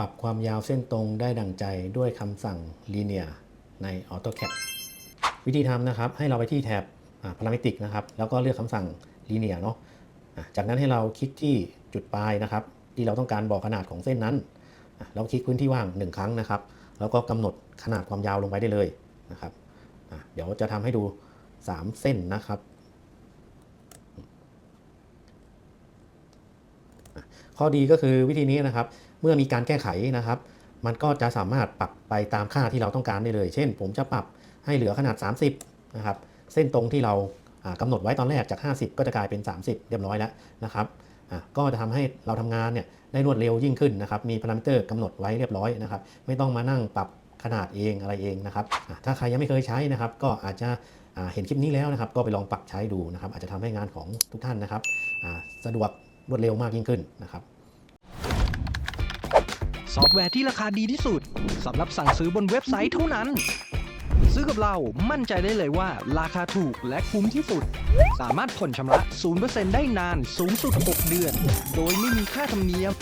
ปรับความยาวเส้นตรงได้ดังใจด้วยคำสั่ง linear ใน AutoCAD วิธีทำนะครับ ให้เราไปที่แถบอ่า parametric นะครับ แล้วก็เลือกคำสั่ง linear เนาะอะจากนั้นให้เราคลิกที่จุดปลายนะครับ ที่เราต้องการบอกขนาดของเส้นนั้น เราคลิกพื้นที่ว่าง 1 ครั้งนะครับ แล้วก็กำหนดขนาดความยาวลงไปได้เลยนะครับ เดี๋ยวจะทำให้ดู 3 เส้นนะครับ ข้อดีก็คือวิธีนี้นะครับ เมื่อมีการแก้ไขนะครับ มันก็จะสามารถปรับไปตามค่าที่เราต้องการได้เลย เช่น ผมจะปรับให้เหลือขนาด 30นะครับ เส้นตรงที่เราอ่ากำหนดไว้ตอนแรกจาก 50 ก็จะกลายเป็น 30 เรียบร้อยแล้วนะครับก็จะทำให้เราทำงานเนี่ยได้รวดเร็วยิ่งขึ้นนะครับ มีพารามิเตอร์กำหนดไว้เรียบร้อยนะครับ ไม่ต้องมานั่งปรับขนาดเองอะไรเองนะครับ ถ้าใครยังไม่เคยใช้นะครับ ก็อาจจะเห็นคลิปนี้แล้วนะครับ ก็ไปลองปรับใช้ดูนะครับ อาจจะทำให้งานของทุกท่านนะครับ สะดวก รวดเร็วมากยิ่งขึ้นนะครับซอฟต์แวร์ที่ราคาดีที่สุดสำหรับสั่งซื้อบนเว็บไซต์เท่านั้น ซื้อกับเรามั่นใจได้เลยว่าราคาถูกและคุ้มที่สุด สามารถผ่อนชำระ 0%ได้นานสูงสุด 6 เดือน โดยไม่มีค่าธรรมเนียม